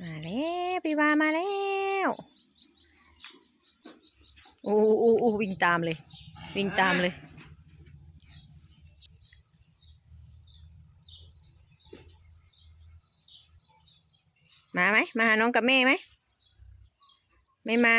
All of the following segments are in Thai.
มาแล้วพี่วามาแล้วโอ้โอ้โอ้วิ่งตามเลย วิ่งตามเลยมาไหมมาหาน้องกับแม่ไหม ไม่มา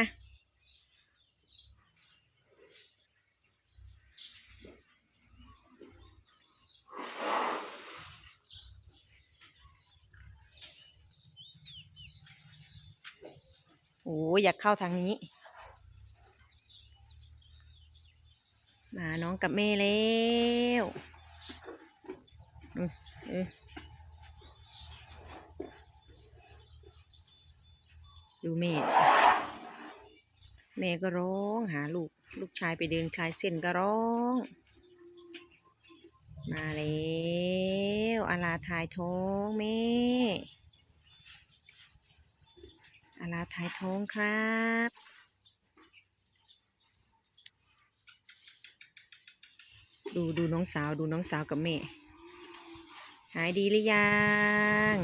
โอ้ยอยากเข้าทางนี้ มาน้องกับแม่แล้วดูแม่ แม่ก็ร้องหาลูก ลูกชายไปเดินคลายเส้นก็ร้อง มาแล้วอาลาถ่ายท้องแม่าลาถ่ายท้องครับดูดูน้องสาวดูน้องสาวกับแม่ หายดีหรือยัง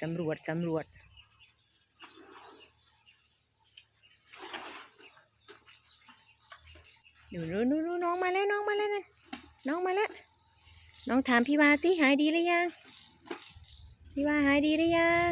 สำรวจ สำรวจดูดูดูดูน้ ถามพี่วาสิหายดีหรือยัง พี่วาหายดีหรือยัง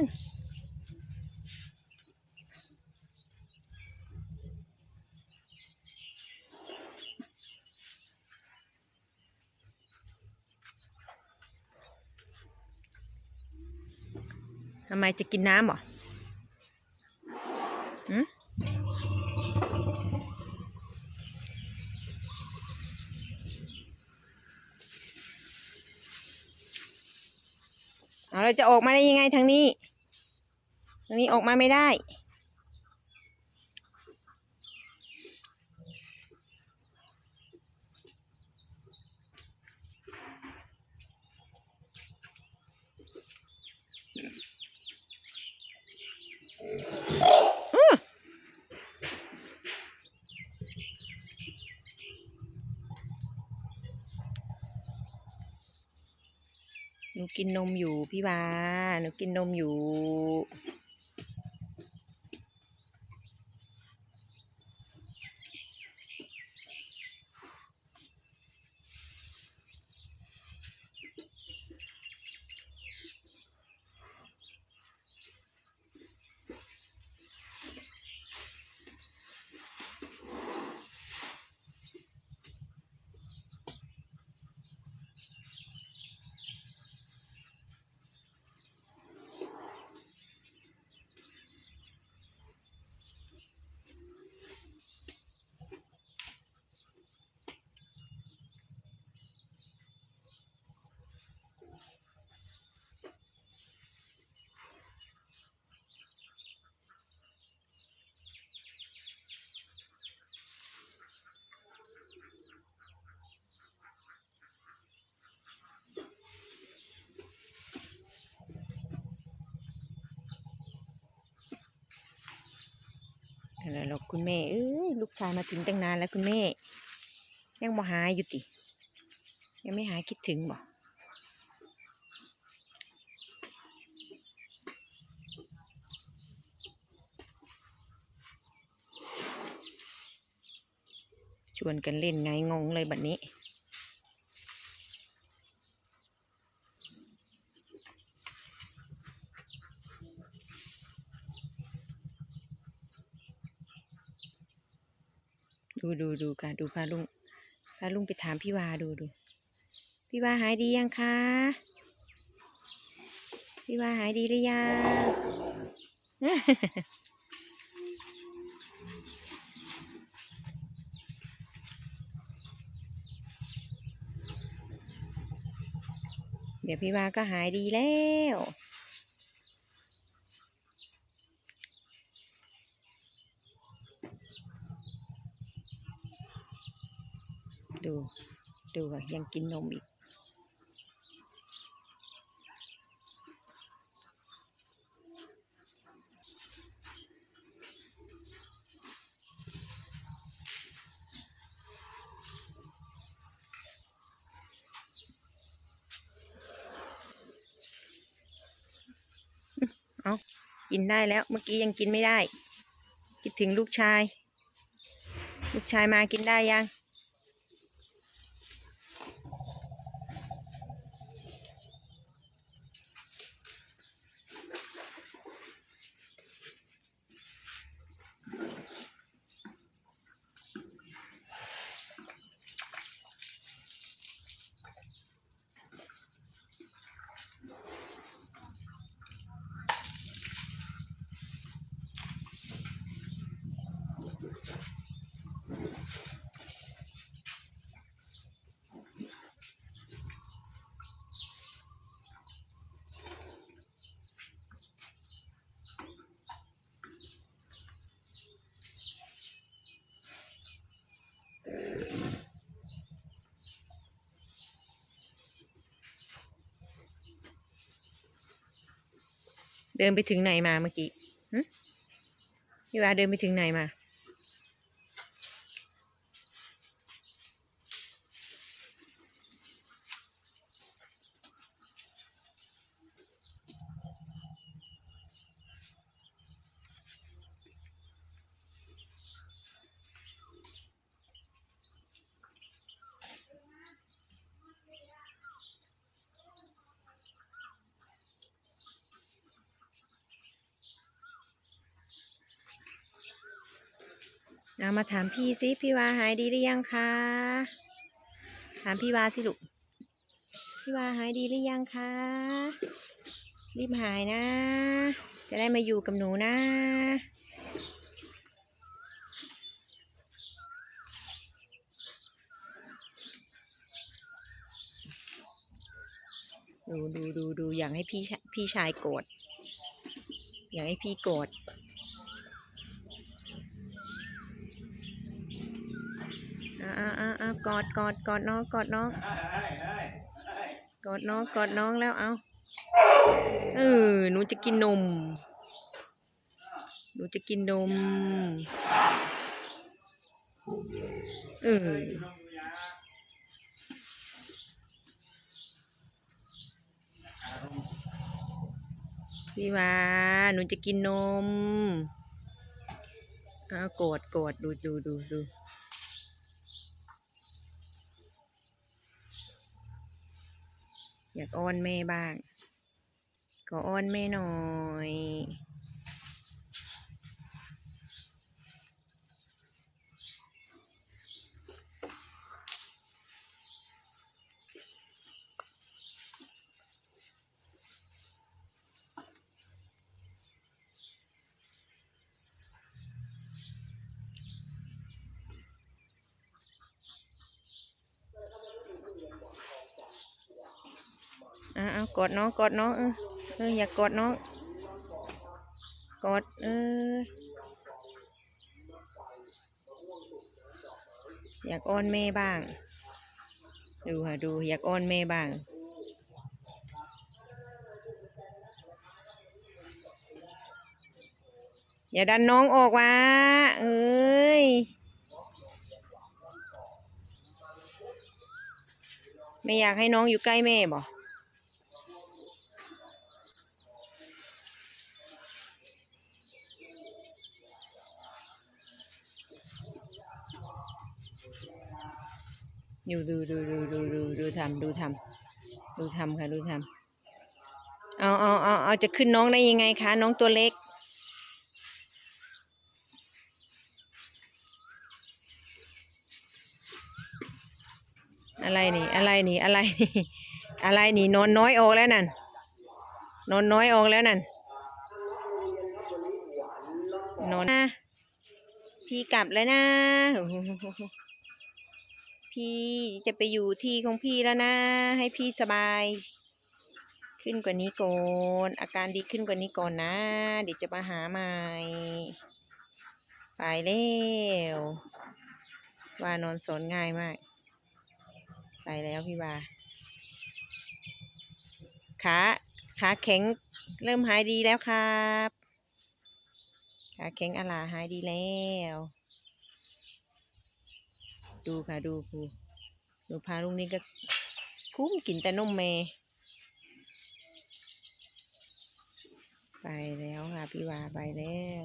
ทำไมจะกินน้ำหรอ เราจะออกมาได้ยังไงทางนี้ ทางนี้ออกมาไม่ได้ หนูกินนมอยู่พี่วาหนูกินนมอยู่ หรอกคุณแม่ เอ้ยลูกชายมาถึงตั้งนานแล้วคุณแม่ ยังบ่หายอยู่ติ ยังไม่หายคิดถึงบ่ชวนกันเล่นไงงงเลยบัดนี้ ดูดูดูค่ะดูพาลุงพาลุงไปถามพี่วาดูดู พี่วาหายดียังคะพี่วาหายดีหรือยังเดี๋ยวพี่วาก็หายดีแล้ว ตัยังกินนมอีก เอากินได้แล้วเมื่อกี้ยังกินไม่ได้ คิดถึงลูกชาย ลูกชายมากินได้ยัง เดินไปถึงไหนมาเมื่อกี้พี่วาเดินไปถึงไหนมา เอามาถามพี่สิพี่วาหายดีหรือยังคะ ถามพี่วาสิลูก พี่วาหายดีหรือยังคะ รีบหายนะ จะได้มาอยู่กับหนูนะ ดูดูดูดูอย่ากให้พี่ชาพี่ชายโกรธ อย่ากให้พี่โกรธ อ่าอ่าอ่ากอดกอดกอดน้องกอดน้องกอดน้องกอดน้องแล้วเอาเออหนูจะกินนม หนูจะกินนม เออพี่วาหนูจะกินนมอ้าวโกรธโกรธดูดูดูดู อยากอ้อนแม่บ้าง ก็อ้อนแม่หน่อย อะเอากอดน้องกอดน้องเออเอออยากกอดน้อง กอดเอออยากอ้อนแม่บ้าง ดูค่ะดูอยากอ้อนแม่บ้างอย่าดันน้องออกมาเอ้ย ไม่อยากให้น้องอยู่ใกล้แม่บ่ อยู่ดูดูดูดูดูดูทำดูทำดูทำค่ะดูทำเอาเอาเอาเอาจะขึ้นน้องได้ยังไงคะน้องตัวเล็ก อะไรนี่ อะไรนี่อะไรนี่อะไรนี่นอนน้อยออกแล้วนั่นนอนน้อยออกแล้วนั่นนอนนะพี่กลับแล้วนะ พี่จะไปอยู่ที่ของพี่แล้วนะ ให้พี่สบาย ขึ้นกว่านี้ก่อนอาการดีขึ้นกว่านี้ก่อนนะ เดี๋ยวจะมาหาใหม่ไปแล้วว่านอนสนง่ายมากไปแล้วพี่วาขาขาแข็งเริ่มหายดีแล้วครับขาแข็งอลาหายดีแล้ว ดูค่ะดูครูดูพาลูกนี้ก็คุ้มกินแต่นมแม่ ไปแล้วค่ะพี่วาไปแล้ว